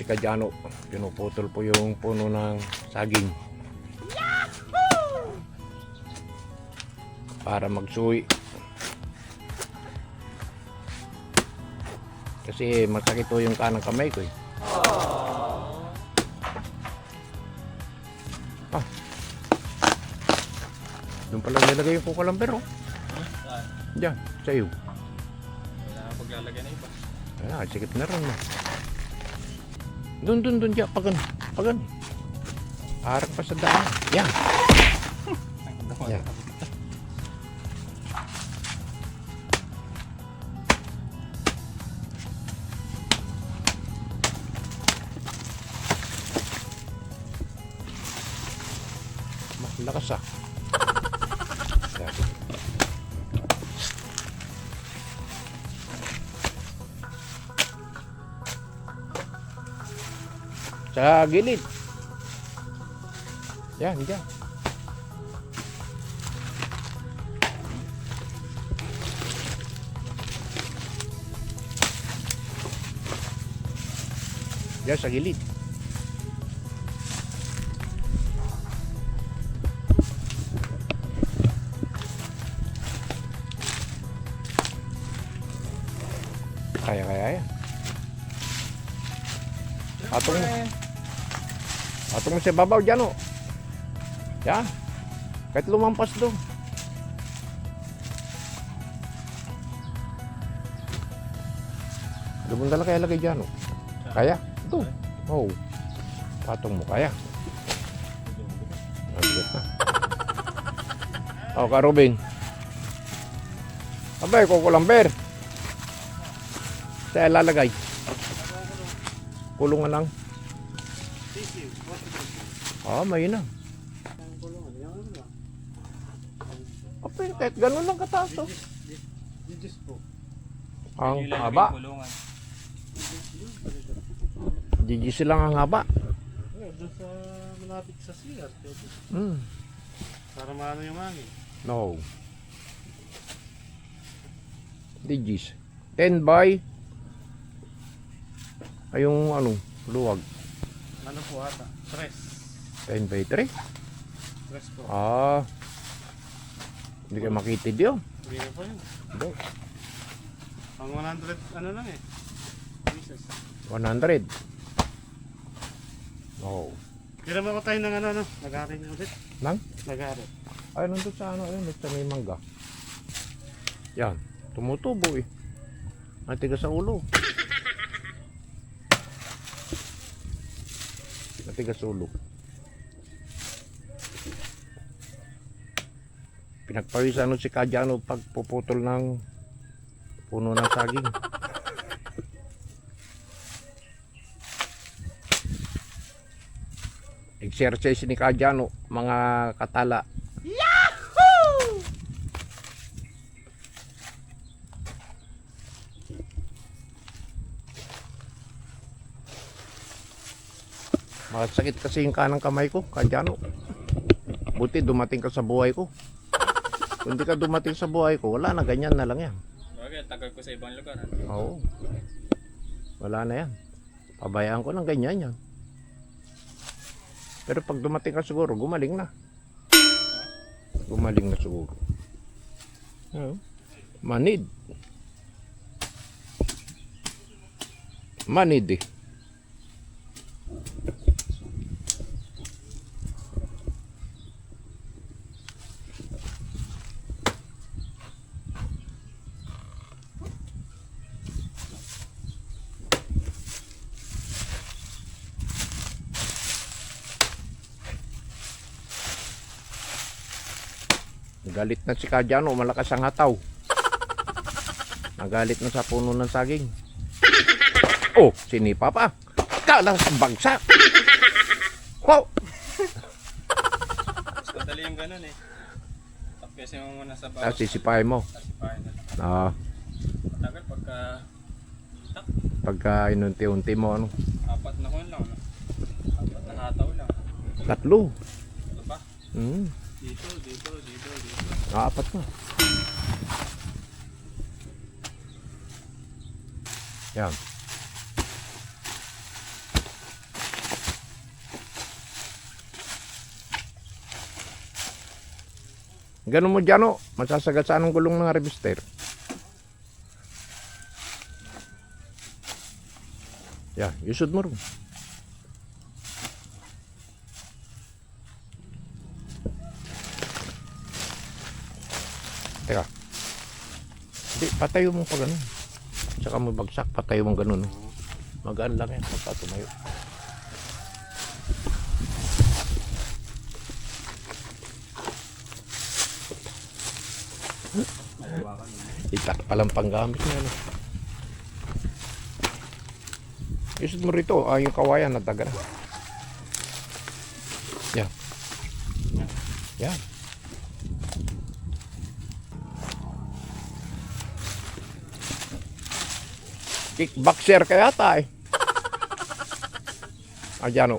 Si Kadyano. Pinuputol po yung puno ng saging. Para magsuwi. Kasi masakit po yung kanang kamay ko eh. Ah. Doon pala nilagay yung kukalamber oh. Saan? Diyan, sa iyo. Wala na paglalagay na iba. Ah, sikip na rin. Doon, doon, doon, diyan. Pagan, pagan. Harap pa sa daan. Yan. Yeah. Sa gilid. Yan, yan. Yan, sa gilid. Kaya, kaya, yan. Atong Atong mo sa babaw dyan, oh. Yan. Kahit lumampas doon. Doon dala kaya lagay dyan, oh. Kaya? Ito. Oh. Patong mo, kaya. Nabigat na. Oh, ka Robin. Abay, kukulamber. Sa lalagay. Kulungan lang. Ah, may na. Apay, kahit ganun lang kataas oh. Digis po. Ang haba. GGC lang ang haba. Doon sa malapit sa CR. Hmm. Para maano yung hangin. No. Digis. 10 by ay yung ano, luwag. Ano po ata? Stress. 10 by 3. Stress po. Ah. Hindi kayo makitid yun. Hindi na po yun. Hindi. Pang 100 ano lang eh. Pieces. 100. No. Kailan mo ko tayo ng ano ano? Nag-aaral ulit. Nang? Nag-aaral. Ay, nandun sa ano, ayun, sa may mangga. Yan. Tumutubo eh. Ang tigas sa ulo. Matigas sa ulo. Pinagpawisan nun si Kadyano pagpuputol ng puno ng saging. Exercise ni Kadyano, mga katala. Masakit kasi yung kanang kamay ko, kadyano. Buti dumating ka sa buhay ko. Kung di ka dumating sa buhay ko, wala na, ganyan na lang yan. Bagay, tagal ko sa ibang lugar. Oo. Wala na yan. Pabayaan ko ng ganyan yan. Pero pag dumating ka siguro, gumaling na. Gumaling na siguro. Oo. Manid. Manid eh. Galit na si Kadyano, malakas ang hataw. Nagalit na sa puno ng saging. Oh, sinipa pa. Kala sa bagsak. Wow! Madali yung ganun eh. Tapyasin mo muna sa Ah, bawat. sisipahin mo. Tasipahin na. Ah, Matagal pagka tak, pagka inunti-unti mo, ano. apat na kun lang. No? Apat na hataw lang. Tatlo. Ito ba? Hmm, Dito, dito, dito, dito. Nakaapat na. Yan. Ganun mo dyan o. Masasagat sa anong gulong ng harvester. Yeah, you should move. Patayo mo pa ganun. Tsaka mo bagsak, patayo mo ganun. oh. Magaan lang yan, pagka tumayo. Itak palang panggamit niya. Ano. Isod mo rito, ah, yung kawayan na taga na. Yan. Yan. Kickboxer ka yata eh. Ayan o.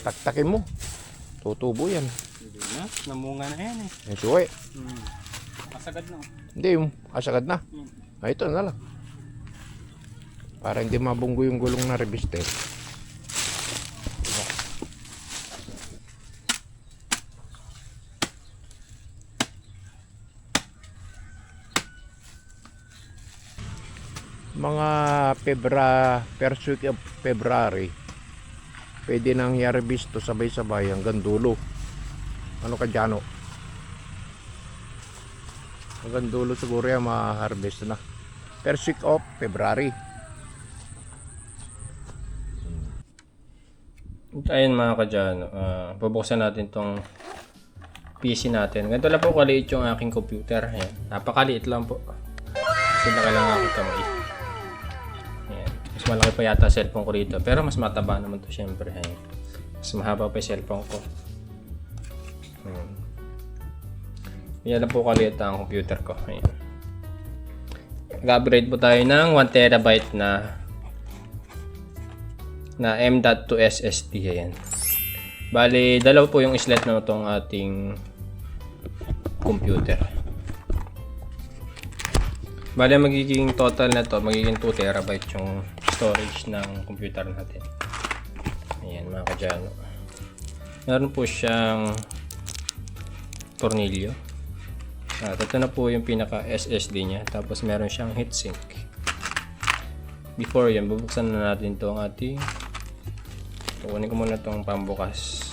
Taktakin mo. Tutubo yan. Hindi na. Namunga na yan eh. Yung suwi. Hmm. Masagad na. oh. Hindi, yung asagad na. Ah, ito na lang. Para hindi mabunggo yung gulong na reviste. Mga Febra, first week of February, pwede nang i-harvest to sabay-sabay hanggang dulo. Ano ka dyan, oh? Hanggang dulo siguro yan ma-harvest na. First week of February. Ayun mga kadyano, ah, bubuksan natin tong PC natin. Ganito lang po kaliit yung aking computer. Ayan. Napakaliit lang po. Kasi laki lang aking kamay. Malaki pa yata cellphone ko rito. Pero mas mataba naman to syempre. Ayan. Mas mahaba pa yung cellphone ko. Ayan. Yan lang po kaliit ang computer ko. Ayan. Nag-upgrade po tayo ng 1 terabyte na na M.2 SSD ayan. Bali, dalawa po yung slot na itong ating computer. Bali, magiging total na to, magiging 2 terabyte yung storage ng computer natin. Ayan, mga kadyano. Meron po siyang tornilyo. At ito na po yung pinaka SSD niya. Tapos meron siyang heatsink. Before yan, bubuksan na natin itong ating Kukunin ko muna itong pambukas.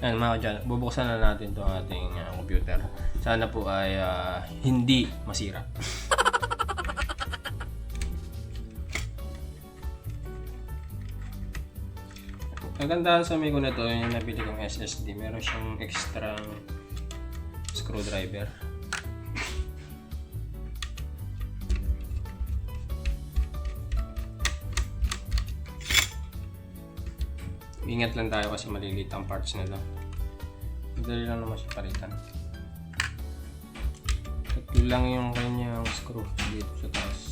Ayan mga kadyan, bubuksan na natin itong ating uh, computer. Sana po ay ah, hindi masira. Ganda sa ko na ito, yung nabili kong SSD, meron siyang extra screwdriver. Ingat lang tayo kasi maliliit ang parts nila. Madali lang naman siya palitan. Tatlo lang yung kanyang screw dito sa taas.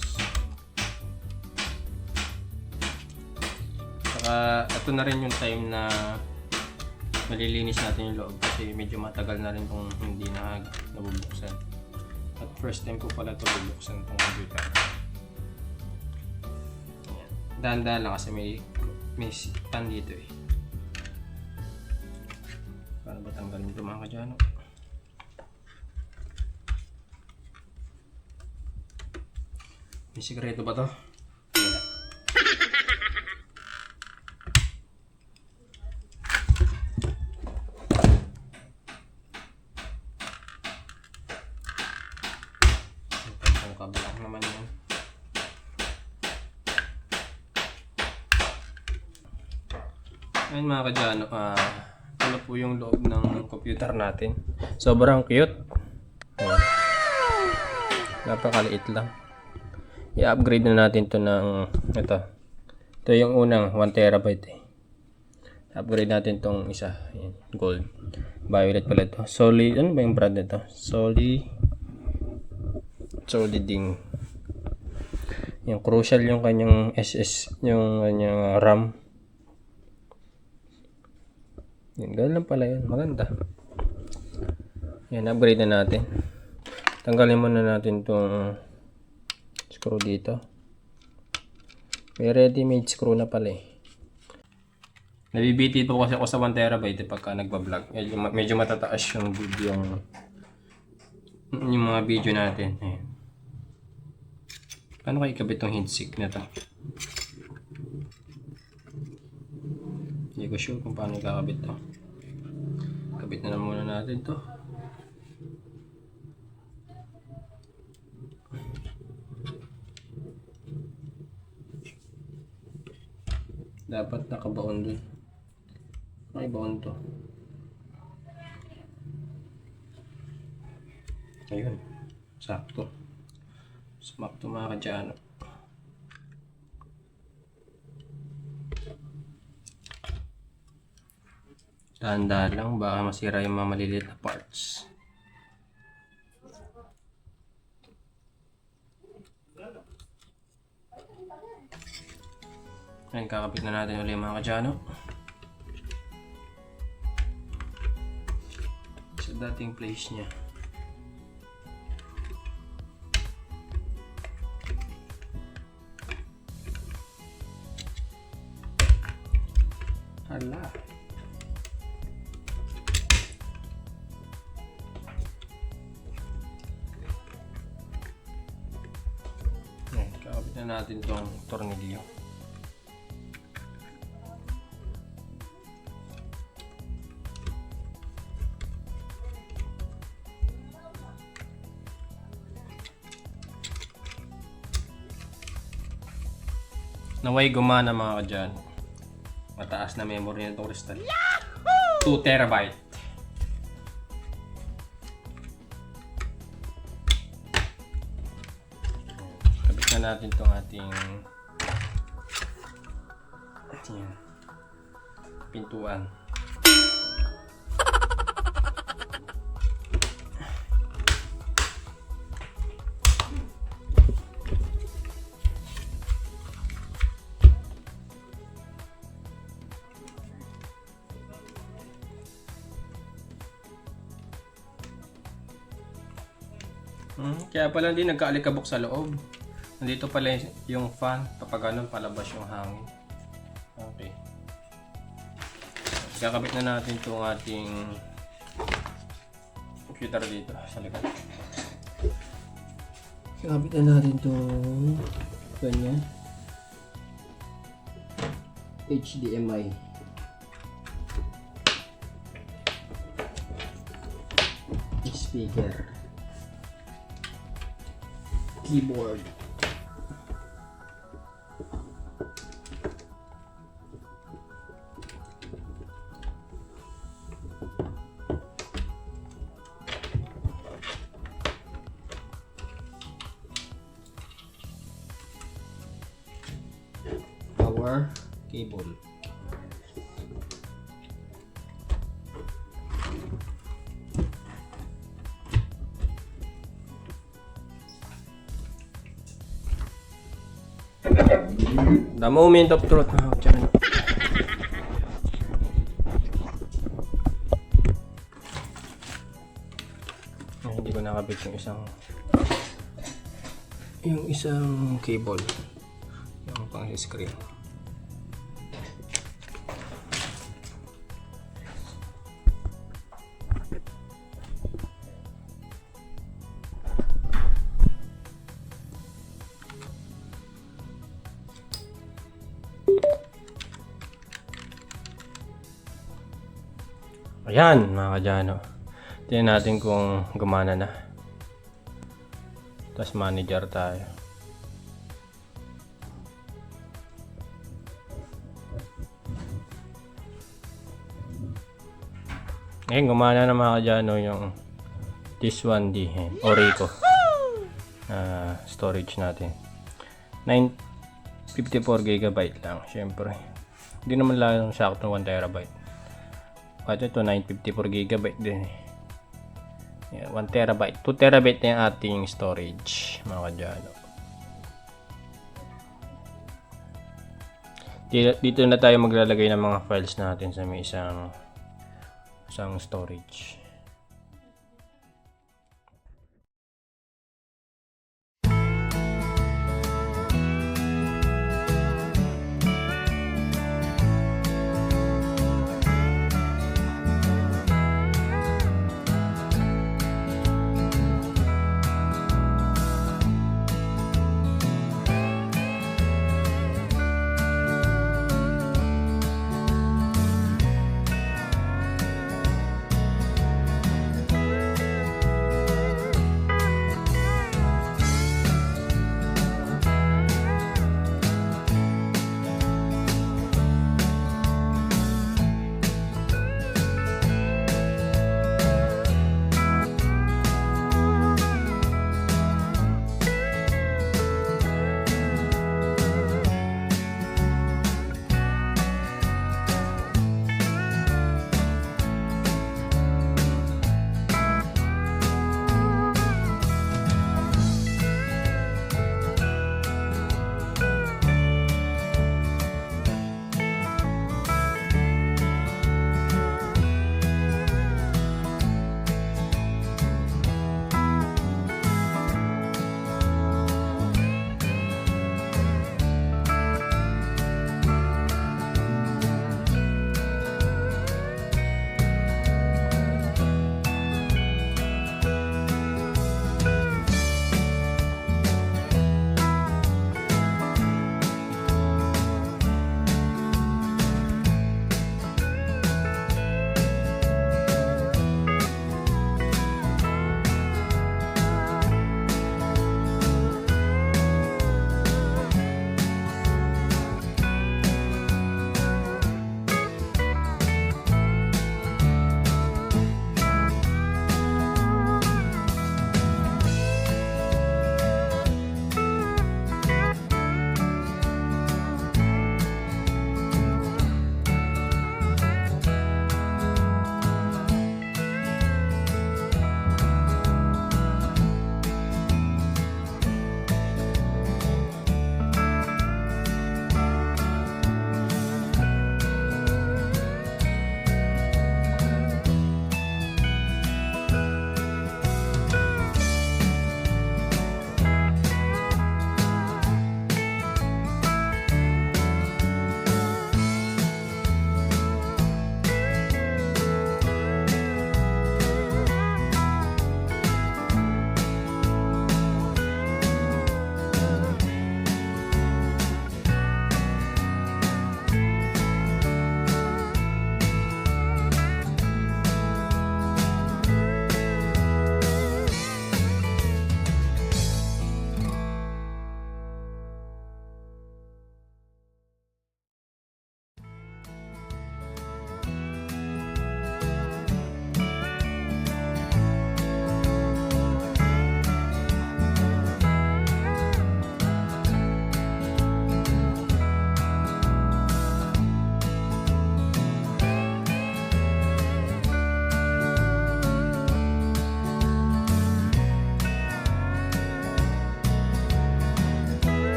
Saka ito na rin yung time na malilinis natin yung loob kasi medyo matagal na rin kung hindi na nabubuksan. At first time ko pala ito bubuksan itong computer. Dahan-dahan lang kasi may may pan dito eh. Para ba tanggalin ito mga kadyano? May sikreto ba to? Wala. Ito yung kabilang naman yun. Ayun mga kadyano, ah, ano po yung loob ng computer natin. Sobrang cute. Ayan. Napakaliit lang. I-upgrade na natin to ng ito. Ito yung unang 1 terabyte eh. Upgrade natin tong isa. Ayan, gold. Violet pala ito. Solid, ano ba yung brand nito? Solid. Soliding. Yung crucial yung kanyang SS, yung kanyang RAM. Yan, ganun lang pala yun. Maganda. Yan, upgrade na natin. Tanggalin muna natin itong screw dito. May ready-made screw na pala eh. Nabibiti po kasi ako sa 1 terabyte eh, pagka nagbablog. Medyo, medyo matataas yung video yung, yung mga video natin. Ayan. Paano kayo ikabit tong heatsink na to? Hindi ko sure kung paano ikakabit to. Kabit na lang muna natin to. Dapat nakabaon dun. Nakabaon to. Ayun. Sakto. Sumakto mga kadyano. Dahan-dahan lang, baka masira yung mga maliliit na parts. Ayan, kakapit na natin ulit mga kadyano. Sa dating place niya. Tong tornilyo. Naway gumana mga kadyan. Mataas na memory na itong crystal. 2 terabyte. Natin itong ating Ayan. pintuan. Hmm, kaya pala hindi nagkaalikabok sa loob. Nandito pala yung fan. Kapag ganun, palabas yung hangin. Okay. Kakabit na natin itong ating computer dito sa likod. Kakabit na natin itong ganyan. HDMI. Speaker keyboard. Power cable. The moment of truth. Oh, tiyan. Ay, hindi ko nakabit yung isang yung isang cable yung pang screen Ayan, mga kadyano. Tingnan natin kung gumana na. Tapos manager tayo. Ngayon, gumana na mga kadyano yung this one D, eh, Orico. Ah, storage natin. 954 gigabyte lang, syempre. Hindi naman lang sakto 1 terabyte. At ito 954 gigabyte din eh. Yan, 1 terabyte. 2 terabyte na yung ating storage, mga kadyano. Dito na tayo maglalagay ng mga files natin sa may isang isang storage.